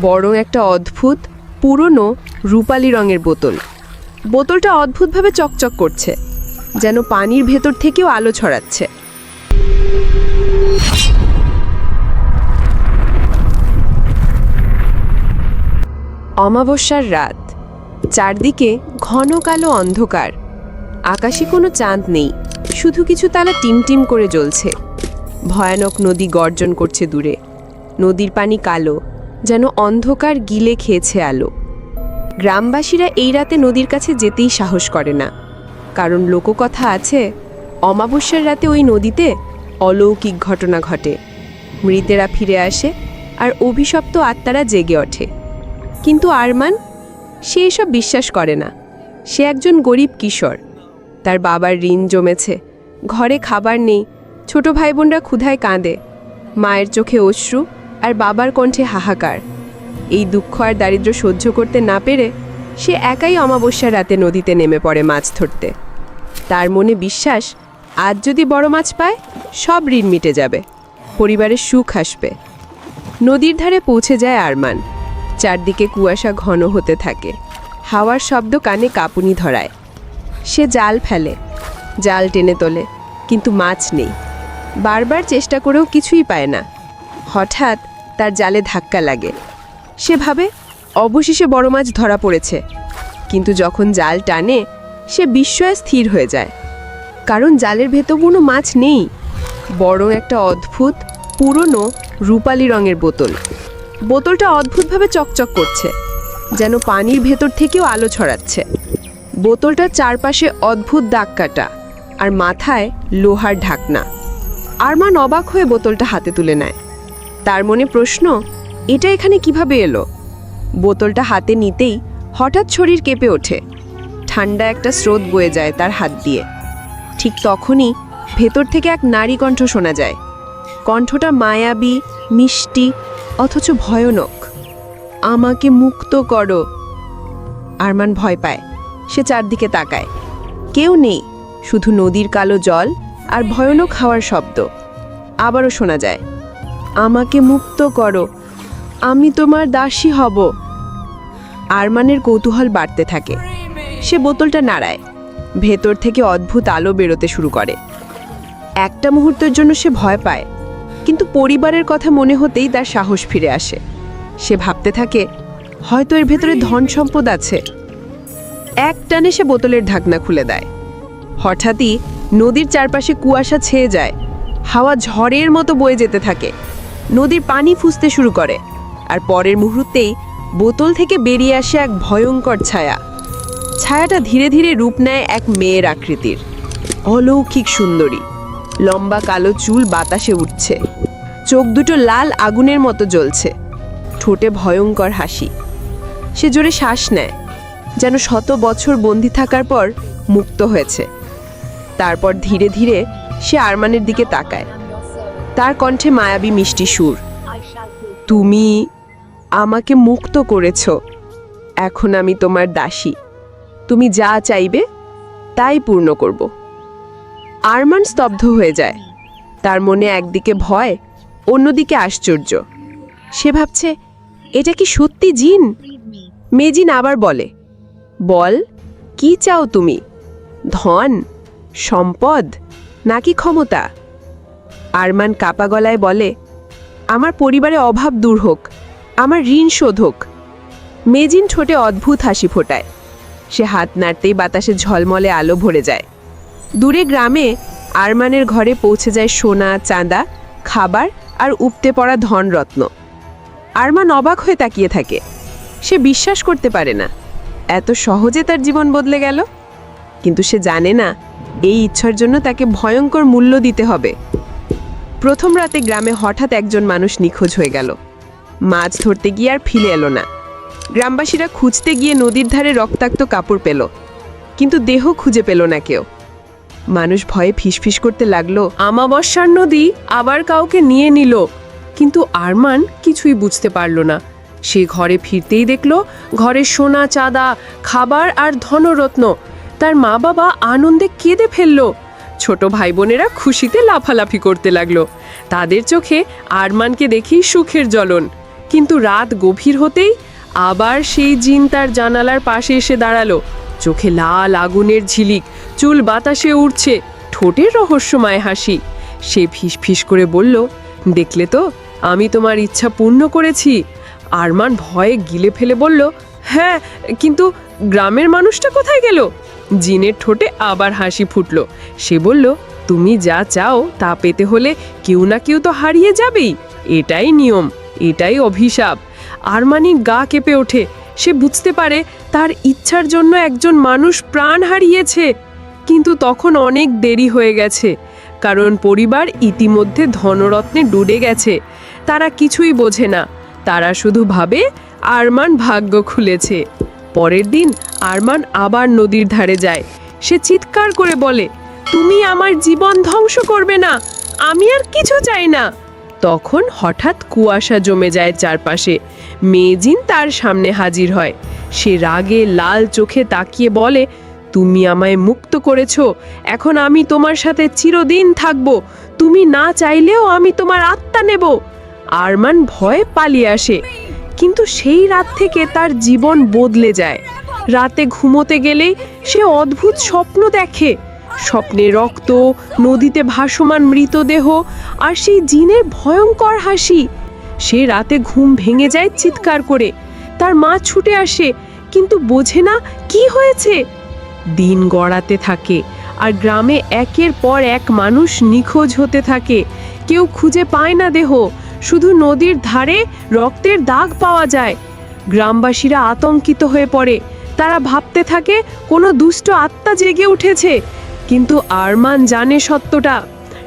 বড় একটা অদ্ভুত, পুরনো রূপালি রঙের বোতল। বোতলটা অদ্ভুতভাবে চকচক করছে, যেন পানির ভেতর থেকেও আলো ছড়াচ্ছে। অমাবস্যার রাত, চারদিকে ঘন কালো অন্ধকার, আকাশে কোনো চাঁদ নেই, শুধু কিছু তারা টিমটিম করে জ্বলছে। ভয়ানক নদী গর্জন করছে দূরে, নদীর পানি কালো যেন অন্ধকার গিলে খেয়েছে আলো। গ্রামবাসীরা এই রাতে নদীর কাছে যেতেই সাহস করে না। কারণ লোককথা আছে, অমাবস্যার রাতে ওই নদীতে অলৌকিক ঘটনা ঘটে। মৃতেরা ফিরে আসে আর অভিশপ্ত আত্মারা জেগে ওঠে। কিন্তু আরমান, সে এসব বিশ্বাস করে না। সে একজন গরিব কিশোর। তার বাবার ঋণ জমেছে। ঘরে খাবার নেই। ছোট ভাই বোনরা ক্ষুধায় কাঁদে। মায়ের চোখে অশ্রু। আর বাবার কণ্ঠে হাহাকার। এই দুঃখ আর দারিদ্র্য সহ্য করতে না পেরে সে একাই অমাবস্যার রাতে নদীতে নেমে পড়ে মাছ ধরতে। তার মনে বিশ্বাস, আজ যদি বড় মাছ পায়, সব ঋণ মিটে যাবে। পরিবারের সুখ আসবে। নদীর ধারে পৌঁছে যায় আরমান। চারদিকে কুয়াশা ঘন হতে থাকে। হাওয়ার শব্দ কানে কাঁপুনি ধরায়। সে জাল ফেলে, জাল টেনে তোলে, কিন্তু মাছ নেই। বারবার চেষ্টা করেও কিছুই পায় না। হঠাৎ তার জালে ধাক্কা লাগে। সে ভাবে অবশেষে বড় মাছ ধরা পড়েছে। কিন্তু যখন জাল টানে, সে বিস্ময়ে স্থির হয়ে যায়। কারণ জালের ভেতর কোনো মাছ নেই। বড় একটা অদ্ভুত, পুরনো, রূপালি রঙের বোতল। বোতলটা অদ্ভুতভাবে চকচক করছে, যেন পানির ভেতর থেকেও আলো ছড়াচ্ছে। বোতলটার চারপাশে অদ্ভুত দাগ কাটা আর মাথায় লোহার ঢাকনা। আর আরমান অবাক হয়ে বোতলটা হাতে তুলে নেয়। তার মনে প্রশ্ন, এটা এখানে কীভাবে এলো? বোতলটা হাতে নিতেই হঠাৎ শরীর কেঁপে ওঠে। ঠান্ডা একটা স্রোত বয়ে যায় তার হাত দিয়ে। ঠিক তখনই ভেতর থেকে এক নারী কণ্ঠ শোনা যায়। কণ্ঠটা মায়াবী, মিষ্টি, অথচ ভয়ানক। আমাকে মুক্ত করো। আরমান ভয় পায়। সে চারদিকে তাকায়। কেউ নেই, শুধু নদীর কালো জল আর ভয়ানক হাওয়ার শব্দ। আবারও শোনা যায়। আমাকে মুক্ত করো। আমি তোমার দাসী হব। আরমানের কৌতূহল বাড়তে থাকে। সে বোতলটা নাড়ায়। ভেতর থেকে অদ্ভুত আলো বেরোতে শুরু করে। একটা মুহূর্তের জন্য সে ভয় পায়। কিন্তু পরিবারের কথা মনে হতেই তার সাহস ফিরে আসে। সে ভাবতে থাকে, হয়তো এর ভেতরে ধন সম্পদ আছে। এক টানে সে বোতলের ঢাকনা খুলে দেয়। হঠাৎই নদীর চারপাশে কুয়াশা ছেয়ে যায়। হাওয়া ঝড়ের মতো বয়ে যেতে থাকে। নদীর পানি ফুসতে শুরু করে। আর পরের মুহূর্তেই বোতল থেকে বেরিয়ে আসে এক ভয়ঙ্কর ছায়া। ছায়াটা ধীরে ধীরে রূপ নেয় এক মেয়ের আকৃতির। অলৌকিক সুন্দরী। লম্বা কালো চুল বাতাসে উঠছে। চোখ দুটো লাল আগুনের মতো জ্বলছে। ঠোঁটে ভয়ঙ্কর হাসি। সে জোরে শ্বাস নেয়, যেন শত বছর বন্দি থাকার পর মুক্ত হয়েছে। তারপর ধীরে ধীরে সে আরমানের দিকে তাকায়। তার কণ্ঠে মায়াবী মিষ্টি সুর। তুমি আমাকে মুক্ত করেছ। এখন আমি তোমার দাসী। তুমি যা চাইবে, তাই পূর্ণ করব। আরমান স্তব্ধ হয়ে যায়। তার মনে একদিকে ভয়, অন্যদিকে আশ্চর্য। সে ভাবছে, এটা কি সত্যি জিন? মেজিন আবার বলে, বল, কি চাও তুমি? ধন, সম্পদ, নাকি ক্ষমতা? আরমান কাপা গলায় বলে, আমার পরিবারে অভাব দূর হোক, আমার ঋণ শোধ হোক। মেজিন ঠোঁটে অদ্ভুত হাসি ফোটায়। সে হাত নাড়তেই বাতাসে ঝলমলে আলো ভরে যায়। দূরে গ্রামে আরমানের ঘরে পৌঁছে যায় সোনা, চাঁদা, খাবার আর উপতে পড়া ধনরত্ন। আরমান অবাক হয়ে তাকিয়ে থাকে। সে বিশ্বাস করতে পারে না। এত সহজে তার জীবন বদলে গেল। কিন্তু সে জানে না, এই ইচ্ছার জন্য তাকে ভয়ঙ্কর মূল্য দিতে হবে। প্রথম রাতে গ্রামে হঠাৎ একজন মানুষ নিখোঁজ হয়ে গেল। মাছ ধরতে গিয়ে আর ফিরে এলো না। গ্রামবাসীরা খুঁজতে গিয়ে নদীর ধারে রক্তাক্ত কাপড় পেল, কিন্তু দেহ খুঁজে পেল না কেউ। মানুষ ভয়ে ফিসফিস করতে লাগল, আমাবস্যার নদী আবার কাউকে নিয়ে নিল। কিন্তু আরমান কিছুই বুঝতে পারল না। সে ঘরে ফিরতেই দেখল, ঘরে সোনা, চাঁদা, খাবার আর ধনরত্ন। তার মা বাবা আনন্দে কেঁদে ফেলল ছোট ভাই বোনেরা খুশিতে লাফালাফি করতে লাগল। তাদের চোখে আরমানকে দেখেই সুখের জ্বলন। কিন্তু রাত গভীর হতেই আবার সেই জিন তার জানালার পাশে এসে দাঁড়াল। চোখে লাল আগুনের ঝিলিক, চুল বাতাসে উড়ছে, ঠোঁটের রহস্যময় হাসি। সে ফিস ফিস করে বলল, দেখলে তো, আমি তোমার ইচ্ছা পূর্ণ করেছি। আরমান ভয়ে গিলে ফেলে বলল হ্যাঁ কিন্তু গ্রামের মানুষটা কোথায় গেল? জিনের ঠোঁটে আবার হাসি ফুটল। সে বলল, তুমি যা চাও তা পেতে হলে কেউ না কেউ তো হারিয়ে যাবেই। এটাই নিয়ম, এটাই অভিশাপ। আরমানির গা কেঁপে ওঠে। সে বুঝতে পারে তার ইচ্ছার জন্য একজন মানুষ প্রাণ হারিয়েছে। কিন্তু তখন অনেক দেরি হয়ে গেছে। কারণ পরিবার ইতিমধ্যে ধনরত্নে ডুবে গেছে। তারা কিছুই বোঝে না। তারা শুধু ভাবে আরমান ভাগ্য খুলেছে। পরের দিন আরমান আবার নদীর ধারে যায়। সে চিৎকার করে বলে, তুমি আমার জীবন ধ্বংস করবে না, আমি আর কিছু চাই না। তখন হঠাৎ কুয়াশা জমে যায় চারপাশে। মেজিন তার সামনে হাজির হয়। সে রাগে লাল চোখে তাকিয়ে বলে, তুমি আমায় মুক্ত করেছ, এখন আমি তোমার সাথে চিরদিন থাকব, তুমি না চাইলেও আমি তোমার আত্মা নেব। আরমান ভয়ে পালিয়ে আসে। কিন্তু সেই রাত থেকে তার জীবন বদলে যায়। রাতে ঘুমোতে গেলেই সে অদ্ভুত স্বপ্ন দেখে। স্বপ্নে রক্ত, নদীতে ভাসমান মৃতদেহ আর সেই জিনের ভয়ঙ্কর হাসি। সে রাতে ঘুম ভেঙে যায় চিৎকার করে। তার মা ছুটে আসে, কিন্তু বোঝে না কি হয়েছে। দিন গড়াতে থাকে আর গ্রামে একের পর এক মানুষ নিখোঁজ হতে থাকে। কেউ খুঁজে পায় না দেহ। শুধু নদীর ধারে রক্তের দাগ পাওয়া যায়। গ্রামবাসীরা আতঙ্কিত হয়ে পড়ে। তারা ভাবতে থাকে, কোনো দুষ্ট আত্মা জেগে উঠেছে। কিন্তু আরমান জানে সত্যটা।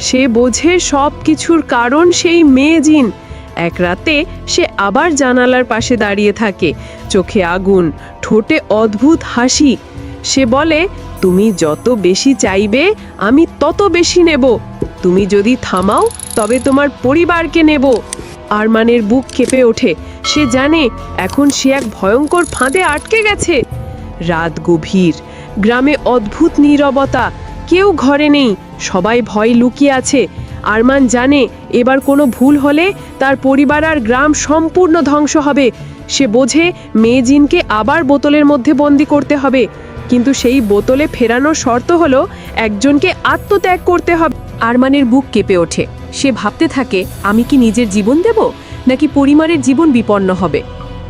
সে বোঝে সব কিছুর কারণ সেই মেয়ে জিন। এক রাতে সে আবার জানালার পাশে দাঁড়িয়ে থাকে। চোখে আগুন, ঠোঁটে অদ্ভুত হাসি। সে বলে, তুমি যত বেশি চাইবে, আমি তত বেশি নেব। তুমি যদি থামাও, তবে তোমার পরিবারকে নেব। আরমানের বুক কেঁপে ওঠে। সে জানে এখন সে এক ভয়ঙ্কর ফাঁদে আটকে গেছে। রাত গভীর। গ্রামে অদ্ভুত নীরবতা। কেউ ঘরে নেই। সবাই ভয় লুকিয়ে আছে। আরমান জানে এবার কোনো ভুল হলে তার পরিবার আর গ্রাম সম্পূর্ণ ধ্বংস হবে। সে বোঝে মেয়ে জিনকে আবার বোতলের মধ্যে বন্দি করতে হবে। কিন্তু সেই বোতলে ফেরানোর শর্ত হলো একজনকে আত্মত্যাগ করতে হবে। আরমানের বুক কেঁপে ওঠে। সে ভাবতে থাকে, আমি কি নিজের জীবন দেব, নাকি পরিবারের জীবন বিপন্ন হবে?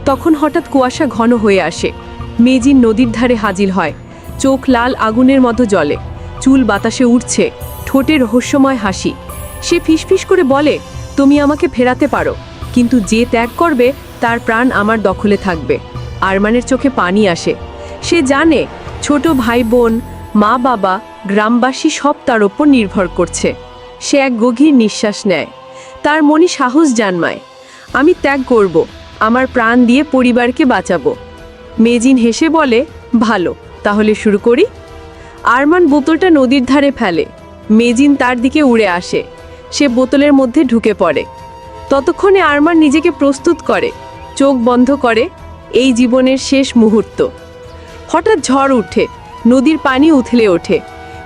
তখন হঠাৎ কুয়াশা ঘন হয়ে আসে। মেজিন নদীর ধারে হাজির হয়। চোখ লাল আগুনের মতো জ্বলে। চুল বাতাসে উঠছে ঠোঁটে রহস্যময় হাসি। সে ফিসফিস করে বলে, তুমি আমাকে ফেরাতে পারো। কিন্তু যে ত্যাগ করবে, তার প্রাণ আমার দখলে থাকবে। আরমানের চোখে পানি আসে। সে জানে, ছোট ভাই বোন মা বাবা গ্রামবাসী সব তার ওপর নির্ভর করছে। সে এক গভীর নিঃশ্বাস নেয়। তার মনে সাহস জন্মায়। আমি ত্যাগ করব, আমার প্রাণ দিয়ে পরিবারকে বাঁচাবো। মেজিন হেসে বলে, ভালো, তাহলে শুরু করি। আরমান বোতলটা নদীর ধারে ফেলে। মেজিন তার দিকে উড়ে আসে। সে বোতলের মধ্যে ঢুকে পড়ে। ততক্ষণে আরমান নিজেকে প্রস্তুত করে। চোখ বন্ধ করে। এই জীবনের শেষ মুহূর্ত। হঠাৎ ঝড় উঠে। নদীর পানি উথলে ওঠে।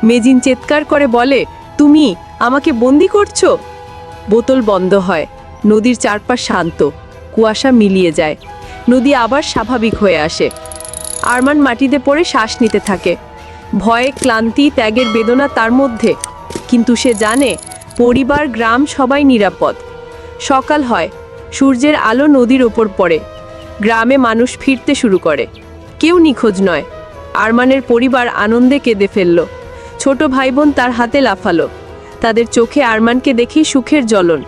মেজিন চিৎকার করে বলে, তুমি আমাকে বন্দি করছ? বোতল বন্ধ হয়, নদীর চারপাশ শান্ত, কুয়াশা মিলিয়ে যায়, নদী আবার স্বাভাবিক হয়ে আসে। আরমান মাটিতে পড়ে শ্বাস নিতে থাকে, ভয়ে ক্লান্তি, ত্যাগের বেদনা তার মধ্যে, কিন্তু সে জানে পরিবার, গ্রাম সবাই নিরাপদ। সকাল হয়, সূর্যের আলো নদীর ওপর পড়ে, গ্রামে মানুষ ফিরতে শুরু করে, কেউ নিখোঁজ নয়। আরমানের পরিবার আনন্দে কেঁদে ফেলল। ছোট ভাই বোন তার হাতে লাফালো। তাদের চোখে আরমানকে দেখে সুখের জ্বলন।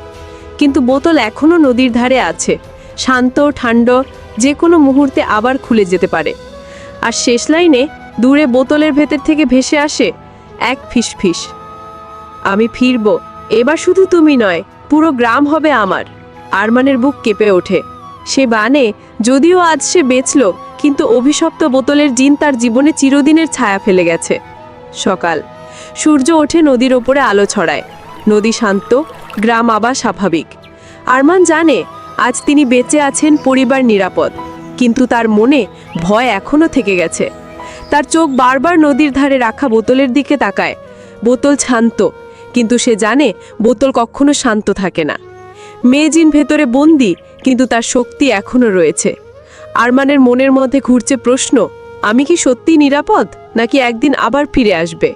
কিন্তু বোতল এখনও নদীর ধারে আছে। শান্ত, ঠান্ড, যে কোনো মুহূর্তে আবার খুলে যেতে পারে। আর শেষ লাইনে দূরে বোতলের ভেতর থেকে ভেসে আসে এক ফিস ফিস আমি ফিরব, এবার শুধু তুমি নয়, পুরো গ্রাম হবে আমার। আরমানের বুক কেঁপে ওঠে। সে বানে, যদিও আজ সে বেচল, কিন্তু অভিশপ্ত বোতলের জিন তার জীবনে চিরদিনের ছায়া ফেলে গেছে। সকাল। সূর্য ওঠে নদীর ওপরে আলো ছড়ায়। নদী শান্ত, গ্রাম আবার স্বাভাবিক। আরমান জানে, আজ তিনি বেঁচে আছেন পরিবার নিরাপদ। কিন্তু তার মনে ভয় এখনও থেকে গেছে। তার চোখ বারবার নদীর ধারে রাখা বোতলের দিকে তাকায়। বোতল শান্ত, কিন্তু সে জানে বোতল কখনো শান্ত থাকে না। মেজিন ভেতরে বন্দি, কিন্তু তার শক্তি এখনও রয়েছে। আরমানের মনের মধ্যে ঘুরছে প্রশ্ন আমি কি সত্যি নিরাপদ, নাকি একদিন আবার ফিরে আসবে?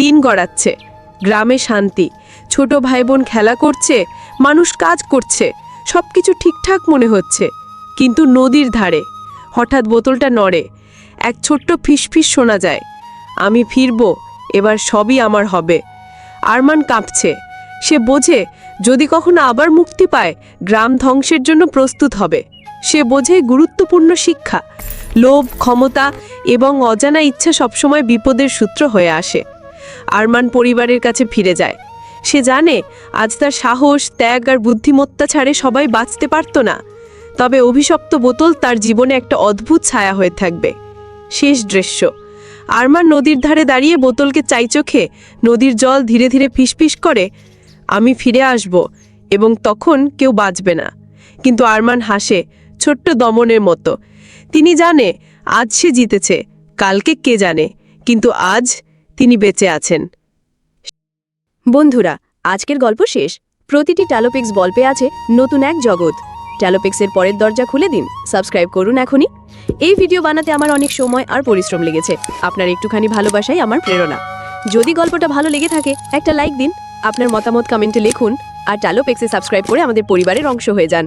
দিন গড়াচ্ছে, গ্রামে শান্তি, ছোট ভাই বোন খেলা করছে, মানুষ কাজ করছে সব কিছু ঠিকঠাক মনে হচ্ছে, কিন্তু নদীর ধারে, হঠাৎ বোতলটা নড়ে, এক ছোট্ট ফিসফিস শোনা যায়, আমি ফিরব, এবার সবই আমার হবে। আরমান কাঁপছে, সে বোঝে, যদি কখনো আবার মুক্তি পায়, গ্রাম ধ্বংসের জন্য প্রস্তুত হবে। সে বোঝে গুরুত্বপূর্ণ শিক্ষা লোভ, ক্ষমতা এবং অজানা ইচ্ছা সবসময় বিপদের সূত্র হয়ে আসে। আরমান পরিবারের কাছে ফিরে যায়। সে জানে, আজ তার সাহস, ত্যাগ আর বুদ্ধিমত্তা ছাড়ে সবাই বাঁচতে পারত না। তবে অভিশপ্ত বোতল তার জীবনে একটা অদ্ভুত ছায়া হয়ে থাকবে। শেষ দৃশ্য। আরমান নদীর ধারে দাঁড়িয়ে বোতলকে চাই চোখে, নদীর জল ধীরে ধীরে ফিসফিস করে, আমি ফিরে আসব এবং তখন কেউ বাঁচবে না। কিন্তু আরমান হাসে, ছোট্ট দমনের মতো। তিনি জানে, আজ সে জিতেছে, কালকে কে জানে, কিন্তু আজ তিনি বেঁচে আছেন। বন্ধুরা, আজকের গল্প শেষ। প্রতিটি ট্যালোপিক্স গল্পে আছে নতুন এক জগৎ। ট্যালোপিক্সের পরের দরজা খুলে দিন, সাবস্ক্রাইব করুন এখনই। এই ভিডিও বানাতে আমার অনেক সময় আর পরিশ্রম লেগেছে, আপনার একটুখানি ভালোবাসাই আমার প্রেরণা। যদি গল্পটা ভালো লেগে থাকে, একটা লাইক দিন, আপনার মতামত কমেন্টে লিখুন, আর ট্যালোপিক্সে সাবস্ক্রাইব করে আমাদের পরিবারের অংশ হয়ে যান।